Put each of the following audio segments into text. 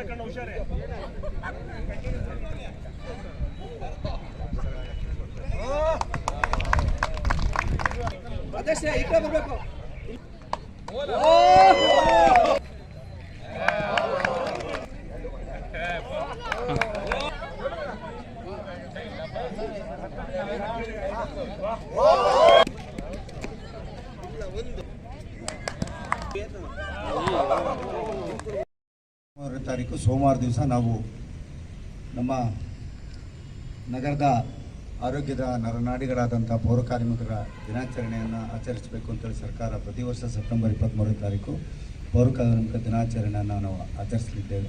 ಬರ್ಬೇಕಣ್ಣ ಹುಷಾರೇ. ಅಧ್ಯಕ್ಷ ಈ ಕಡೆ ಬರ್ಬೇಕು. ಮೂರನೇ ತಾರೀಕು ಸೋಮವಾರ ದಿವಸ ನಾವು ನಮ್ಮ ನಗರದ ಆರೋಗ್ಯದ ನರನಾಡಿಗಳಾದಂಥ ಪೌರ ಕಾರ್ಮಿಕರ ದಿನಾಚರಣೆಯನ್ನು ಆಚರಿಸಬೇಕು ಅಂತೇಳಿ ಸರ್ಕಾರ ಪ್ರತಿ ವರ್ಷ ಸೆಪ್ಟೆಂಬರ್ ಇಪ್ಪತ್ತ್ಮೂರನೇ ತಾರೀಕು ಪೌರ ಕಾರ್ಮಿಕ ದಿನಾಚರಣೆಯನ್ನು ನಾವು ಆಚರಿಸಲಿದ್ದೇವೆ.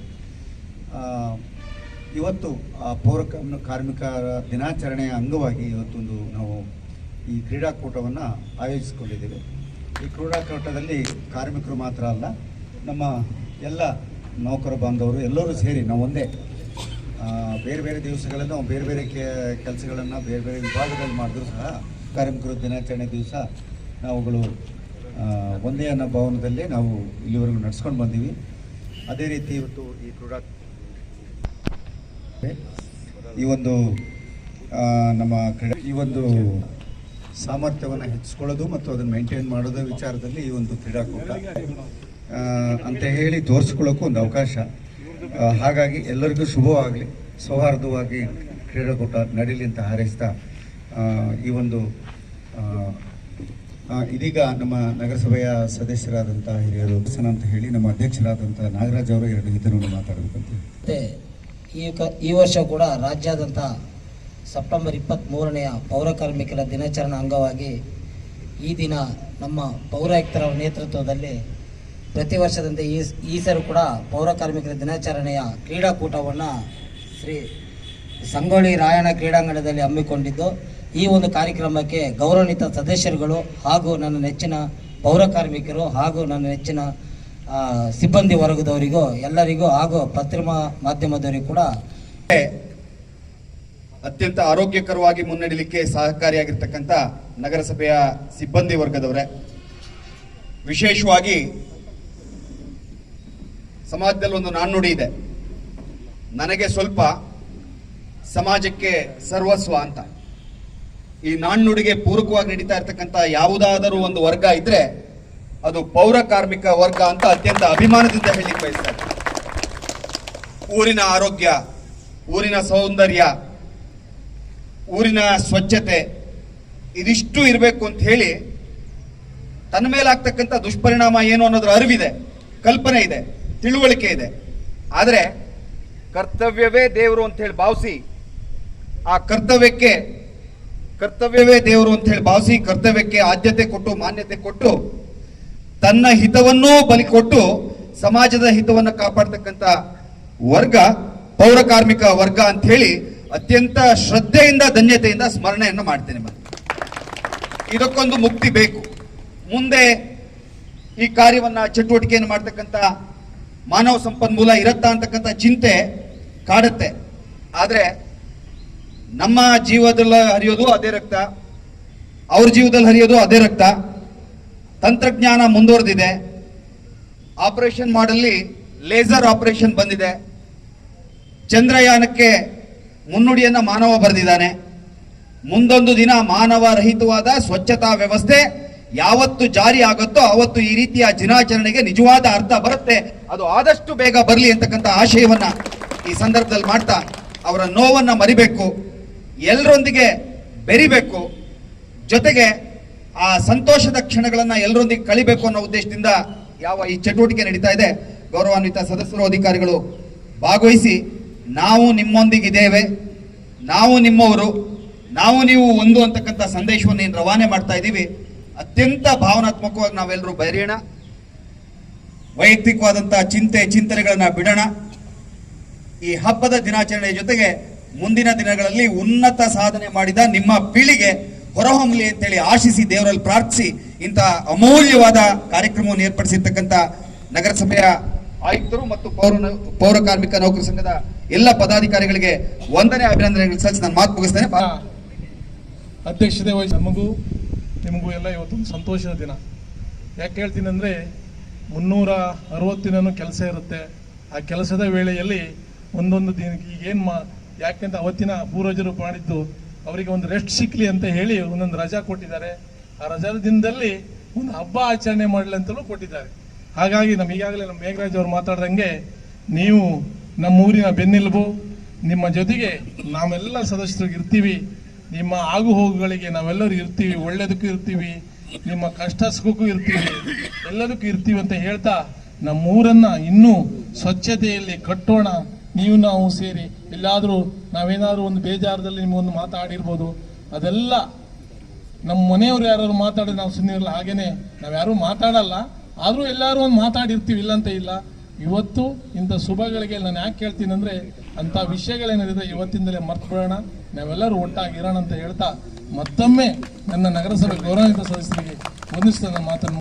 ಇವತ್ತು ಆ ಪೌರ ಕಾರ್ಮ- ಕಾರ್ಮಿಕರ ದಿನಾಚರಣೆಯ ಅಂಗವಾಗಿ ಇವತ್ತೊಂದು ನಾವು ಈ ಕ್ರೀಡಾಕೂಟವನ್ನು ಆಯೋಜಿಸಿಕೊಂಡಿದ್ದೇವೆ. ಈ ಕ್ರೀಡಾಕೂಟದಲ್ಲಿ ಕಾರ್ಮಿಕರು ಮಾತ್ರ ಅಲ್ಲ, ನಮ್ಮ ಎಲ್ಲ ನೌಕರ ಬಾಂಧವರು ಎಲ್ಲರೂ ಸೇರಿ ನಾವು ಒಂದೇ ಬೇರೆ ಬೇರೆ ದಿವಸಗಳನ್ನು ಬೇರೆ ಬೇರೆ ಕೆಲಸಗಳನ್ನು ಬೇರೆ ಬೇರೆ ವಿಭಾಗದಲ್ಲಿ ಮಾಡಿದ್ರು ಸಹ ಕಾರ್ಮಿಕರು ದಿನಾಚರಣೆ ದಿವಸ ನಾವುಗಳು ಒಂದೇ ಅನ್ನೋ ಭವನದಲ್ಲಿ ನಾವು ಇಲ್ಲಿವರೆಗೂ ನಡ್ಸ್ಕೊಂಡು ಬಂದೀವಿ. ಅದೇ ರೀತಿ ಇವತ್ತು ಈ ಕ್ರೀಡಾ ಈ ಒಂದು ನಮ್ಮ ಕ್ರೀಡೆ ಈ ಒಂದು ಸಾಮರ್ಥ್ಯವನ್ನು ಹೆಚ್ಚಿಸ್ಕೊಳ್ಳೋದು ಮತ್ತು ಅದನ್ನು ಮೇಂಟೈನ್ ಮಾಡೋದು ವಿಚಾರದಲ್ಲಿ ಈ ಒಂದು ಕ್ರೀಡಾಕೂಟ. ಅಂತ ಹೇಳಿ ತೋರಿಸ್ಕೊಳ್ಳೋಕ್ಕೂ ಒಂದು ಅವಕಾಶ. ಹಾಗಾಗಿ ಎಲ್ಲರಿಗೂ ಶುಭವಾಗಲಿ. ಸೌಹಾರ್ದವಾಗಿ ಕ್ರೀಡಾಕೂಟ ನಡೀಲಿ ಅಂತ ಹಾರೈಸ್ತಾ ಈ ಒಂದು ಇದೀಗ ನಮ್ಮ ನಗರಸಭೆಯ ಸದಸ್ಯರಾದಂಥ ಹಿರಿಯರು ಅಂತ ಹೇಳಿ, ನಮ್ಮ ಅಧ್ಯಕ್ಷರಾದಂಥ ನಾಗರಾಜ್ ಅವರು ಎರಡು ಇದನ್ನು ಮಾತಾಡಬೇಕಂತ ಮತ್ತೆ ಈ ಈ ವರ್ಷ ಕೂಡ ರಾಜ್ಯಾದ್ಯಂತ ಸೆಪ್ಟೆಂಬರ್ ಇಪ್ಪತ್ತ್ಮೂರನೆಯ ಪೌರಕಾರ್ಮಿಕರ ದಿನಾಚರಣೆ ಅಂಗವಾಗಿ ಈ ದಿನ ನಮ್ಮ ಪೌರಾಯುಕ್ತರ ನೇತೃತ್ವದಲ್ಲಿ ಪ್ರತಿ ವರ್ಷದಂತೆ ಈ ಈ ಕೂಡ ಪೌರ ಕಾರ್ಮಿಕರ ದಿನಾಚರಣೆಯ ಕ್ರೀಡಾಕೂಟವನ್ನು ಶ್ರೀ ಸಂಗೊಳ್ಳಿ ರಾಯಣ್ಣ ಕ್ರೀಡಾಂಗಣದಲ್ಲಿ ಹಮ್ಮಿಕೊಂಡಿದ್ದು, ಈ ಒಂದು ಕಾರ್ಯಕ್ರಮಕ್ಕೆ ಗೌರವಾನ್ವಿತ ಸದಸ್ಯರುಗಳು ಹಾಗೂ ನನ್ನ ನೆಚ್ಚಿನ ಪೌರ ಕಾರ್ಮಿಕರು ಹಾಗೂ ನನ್ನ ನೆಚ್ಚಿನ ಸಿಬ್ಬಂದಿ ವರ್ಗದವರಿಗೂ, ಎಲ್ಲರಿಗೂ ಹಾಗೂ ಪತ್ರಿಮಾ ಮಾಧ್ಯಮದವರಿಗೂ ಕೂಡ ಅತ್ಯಂತ ಆರೋಗ್ಯಕರವಾಗಿ ಮುನ್ನಡೆಯಲಿಕ್ಕೆ ಸಹಕಾರಿಯಾಗಿರ್ತಕ್ಕಂಥ ನಗರಸಭೆಯ ಸಿಬ್ಬಂದಿ ವರ್ಗದವರೇ, ವಿಶೇಷವಾಗಿ ಸಮಾಜದಲ್ಲಿ ಒಂದು ನಾಣ್ಣುಡಿ ಇದೆ. ನನಗೆ ಸ್ವಲ್ಪ ಸಮಾಜಕ್ಕೆ ಸರ್ವಸ್ವ ಅಂತ. ಈ ನಾಣ್ಣುಡಿಗೆ ಪೂರಕವಾಗಿ ನಡೀತಾ ಇರ್ತಕ್ಕಂಥ ಯಾವುದಾದರೂ ಒಂದು ವರ್ಗ ಇದ್ರೆ ಅದು ಪೌರ ಕಾರ್ಮಿಕ ವರ್ಗ ಅಂತ ಅತ್ಯಂತ ಅಭಿಮಾನದಿಂದ ಹೇಳಿ ಬಯಸ್ತಾರೆ ಊರಿನ ಆರೋಗ್ಯ, ಊರಿನ ಸೌಂದರ್ಯ, ಊರಿನ ಸ್ವಚ್ಛತೆ ಇದಿಷ್ಟು ಇರಬೇಕು ಅಂತ ಹೇಳಿ ತನ್ನ ಮೇಲಾಗ್ತಕ್ಕಂಥ ದುಷ್ಪರಿಣಾಮ ಏನು ಅನ್ನೋದ್ರ ಅರಿವಿದೆ, ಕಲ್ಪನೆ ಇದೆ. ತಿಳುವಳಿಕೆ ಇದೆ. ಆದರೆ ಕರ್ತವ್ಯವೇ ದೇವರು ಅಂತ ಹೇಳಿ ಭಾವಿಸಿ. ಆ ಕರ್ತವ್ಯಕ್ಕೆ ಕರ್ತವ್ಯವೇ ದೇವರು ಅಂತ ಹೇಳಿ ಭಾವಿಸಿ ಕರ್ತವ್ಯಕ್ಕೆ ಆದ್ಯತೆ ಕೊಟ್ಟು ಮಾನ್ಯತೆ ಕೊಟ್ಟು ತನ್ನ ಹಿತವನ್ನೂ ಬಲಿ ಕೊಟ್ಟು ಸಮಾಜದ ಹಿತವನ್ನು ಕಾಪಾಡ್ತಕ್ಕಂಥ ವರ್ಗ ಪೌರ ಕಾರ್ಮಿಕ ವರ್ಗ ಅಂತ ಹೇಳಿ ಅತ್ಯಂತ ಶ್ರದ್ಧೆಯಿಂದ ಧನ್ಯತೆಯಿಂದ ಸ್ಮರಣೆಯನ್ನು ಮಾಡ್ತೇನೆ ಮತ್ತೆ. ಇದಕ್ಕೊಂದು ಮುಕ್ತಿ ಬೇಕು. ಮುಂದೆ ಈ ಕಾರ್ಯವನ್ನು ಚಟುವಟಿಕೆಯನ್ನು ಮಾಡ್ತಕ್ಕಂಥ ಮಾನವ ಸಂಪನ್ಮೂಲ ಇರತ್ತಾ ಅಂತಕ್ಕಂಥ ಚಿಂತೆ ಕಾಡುತ್ತೆ. ಆದರೆ ನಮ್ಮ ಜೀವದಲ್ಲಿ ಹರಿಯೋದು ಅದೇ ರಕ್ತ, ಅವ್ರ ಜೀವದಲ್ಲಿ ಹರಿಯೋದು ಅದೇ ರಕ್ತ. ತಂತ್ರಜ್ಞಾನ ಮುಂದುವರೆದಿದೆ. ಆಪರೇಷನ್ ಮಾಡಲ್ಲಿ ಲೇಸರ್ ಆಪರೇಷನ್ ಬಂದಿದೆ. ಚಂದ್ರಯಾನಕ್ಕೆ ಮುನ್ನುಡಿಯನ್ನು ಮಾನವ ಬರೆದಿದ್ದಾನೆ. ಮುಂದೊಂದು ದಿನ ಮಾನವ ರಹಿತವಾದ ಸ್ವಚ್ಛತಾ ವ್ಯವಸ್ಥೆ ಯಾವತ್ತು ಜಾರಿ ಆಗುತ್ತೋ ಅವತ್ತು ಈ ರೀತಿಯ ದಿನಾಚರಣೆಗೆ ನಿಜವಾದ ಅರ್ಥ ಬರುತ್ತೆ. ಅದು ಆದಷ್ಟು ಬೇಗ ಬರಲಿ ಅಂತಕ್ಕಂಥ ಆಶಯವನ್ನ ಈ ಸಂದರ್ಭದಲ್ಲಿ ಮಾಡ್ತಾ ಅವರ ನೋವನ್ನ ಮರಿಬೇಕು ಎಲ್ಲರೊಂದಿಗೆ ಬೆರಿಬೇಕು, ಜೊತೆಗೆ ಆ ಸಂತೋಷದ ಕ್ಷಣಗಳನ್ನು ಎಲ್ಲರೊಂದಿಗೆ ಕಳಿಬೇಕು ಅನ್ನೋ ಉದ್ದೇಶದಿಂದ ಯಾವ ಈ ಚಟುವಟಿಕೆ ನಡೀತಾ ಇದೆ. ಗೌರವಾನ್ವಿತ ಸದಸ್ಯರು, ಅಧಿಕಾರಿಗಳು, ಭಾಗವಹಿಸಿ, ನಾವು ನಿಮ್ಮೊಂದಿಗಿದ್ದೇವೆ, ನಾವು ನಿಮ್ಮವರು, ನಾವು ನೀವು ಒಂದು ಅಂತಕ್ಕಂಥ ಸಂದೇಶವನ್ನು ರವಾನೆ ಮಾಡ್ತಾ ಇದ್ದೀವಿ. ಅತ್ಯಂತ ಭಾವನಾತ್ಮಕವಾಗಿ ನಾವೆಲ್ಲರೂ ಬರೆಯೋಣ. ವೈಯಕ್ತಿಕವಾದಂತಹ ಚಿಂತೆ, ಚಿಂತನೆಗಳನ್ನ ಬಿಡೋಣ. ಈ ಹಬ್ಬದ ದಿನಾಚರಣೆ ಜೊತೆಗೆ ಮುಂದಿನ ದಿನಗಳಲ್ಲಿ ಉನ್ನತ ಸಾಧನೆ ಮಾಡಿದ ನಿಮ್ಮ ಪೀಳಿಗೆ ಹೊರಹೊಮ್ಮಲಿ ಅಂತೇಳಿ ಆಶಿಸಿ, ದೇವರಲ್ಲಿ ಪ್ರಾರ್ಥಿಸಿ ಇಂತಹ ಅಮೂಲ್ಯವಾದ ಕಾರ್ಯಕ್ರಮವನ್ನು ಏರ್ಪಡಿಸಿರ್ತಕ್ಕಂಥ ನಗರಸಭೆಯ ಆಯುಕ್ತರು ಮತ್ತು ಪೌರ ಪೌರ ಕಾರ್ಮಿಕ ನೌಕರ ಸಂಘದ ಎಲ್ಲ ಪದಾಧಿಕಾರಿಗಳಿಗೆ ಒಂದನೇ ಅಭಿನಂದನೆಗಳು ಸಲ್ಲಿಸಿ ನಾನು ಮಾತು ಮುಗಿಸ್ತೇನೆ. ಅಧ್ಯಕ್ಷತೆ ವಹಿಸಿ ನಮಗೂ ನಿಮಗೂ ಎಲ್ಲ ಇವತ್ತೊಂದು ಸಂತೋಷದ ದಿನ. ಯಾಕೆ ಹೇಳ್ತೀನಿ ಅಂದರೆ ಮುನ್ನೂರ ಅರವತ್ತು ಕೆಲಸ ಇರುತ್ತೆ. ಆ ಕೆಲಸದ ವೇಳೆಯಲ್ಲಿ ಒಂದೊಂದು ದಿನಕ್ಕೆ ಈಗೇನು ಮಾ ಯಾಕೆಂತ ಅವತ್ತಿನ ಪೂರ್ವಜರು ಮಾಡಿದ್ದು, ಅವರಿಗೆ ಒಂದು ರೆಸ್ಟ್ ಸಿಕ್ಕಲಿ ಅಂತ ಹೇಳಿ ಒಂದೊಂದು ರಜಾ ಕೊಟ್ಟಿದ್ದಾರೆ. ಆ ರಜಾದ ದಿನದಲ್ಲಿ ಒಂದು ಹಬ್ಬ ಆಚರಣೆ ಮಾಡಲಿ ಅಂತಲೂ ಕೊಟ್ಟಿದ್ದಾರೆ. ಹಾಗಾಗಿ ನಮ್ಮ ಈಗಾಗಲೇ ನಮ್ಮ ಮೇಘರಾಜ್ ಅವರು ಮಾತಾಡ್ದಂಗೆ ನೀವು ನಮ್ಮ ಊರಿನ ಬೆನ್ನೆಲುಬು, ನಿಮ್ಮ ಜೊತೆಗೆ ನಾವೆಲ್ಲ ಸದಸ್ಯರು ಇರ್ತೀವಿ. ನಿಮ್ಮ ಆಗು ಹೋಗುಗಳಿಗೆ ನಾವೆಲ್ಲರೂ ಇರ್ತೀವಿ, ಒಳ್ಳೇದಕ್ಕೂ ಇರ್ತೀವಿ, ನಿಮ್ಮ ಕಷ್ಟ ಸುಖಕ್ಕೂ ಇರ್ತೀವಿ, ಎಲ್ಲದಕ್ಕೂ ಇರ್ತೀವಿ ಅಂತ ಹೇಳ್ತಾ ನಮ್ಮ ಊರನ್ನ ಇನ್ನೂ ಸ್ವಚ್ಛತೆಯಲ್ಲಿ ಕಟ್ಟೋಣ. ನೀವು ನಾವು ಸೇರಿ, ಎಲ್ಲಾದರೂ ನಾವೇನಾದರೂ ಒಂದು ಬೇಜಾರದಲ್ಲಿ ನಿಮಗೊಂದು ಮಾತಾಡಿರ್ಬೋದು. ಅದೆಲ್ಲ ನಮ್ಮ ಮನೆಯವರು ಯಾರು ಮಾತಾಡಿ ನಾವು ಸುಮ್ಮನೆ ಇರಲ್ಲ ಹಾಗೇನೆ. ನಾವು ಯಾರೂ ಮಾತಾಡಲ್ಲ, ಆದರೂ ಎಲ್ಲರೂ ಒಂದು ಮಾತಾಡಿರ್ತೀವಿ ಇಲ್ಲ ಅಂತ ಇಲ್ಲ. ಇವತ್ತು ಇಂಥ ಶುಭಗಳಿಗೆ ನಾನು ಯಾಕೆ ಹೇಳ್ತೀನಿ ಅಂದರೆ ಅಂಥ ವಿಷಯಗಳೇನಿದೆ ಇವತ್ತಿಂದಲೇ ಮರ್ತ್ಕೊಳ್ಳೋಣ ನಾವೆಲ್ಲರೂ ಒಟ್ಟಾಗಿರೋಣ ಅಂತ ಹೇಳ್ತಾ ಮತ್ತೊಮ್ಮೆ ನನ್ನ ನಗರಸಭೆ ಗೌರವಾನ್ವಿತ ಸದಸ್ಯರಿಗೆ ನನ್ನ ಮಾತನ್ನು.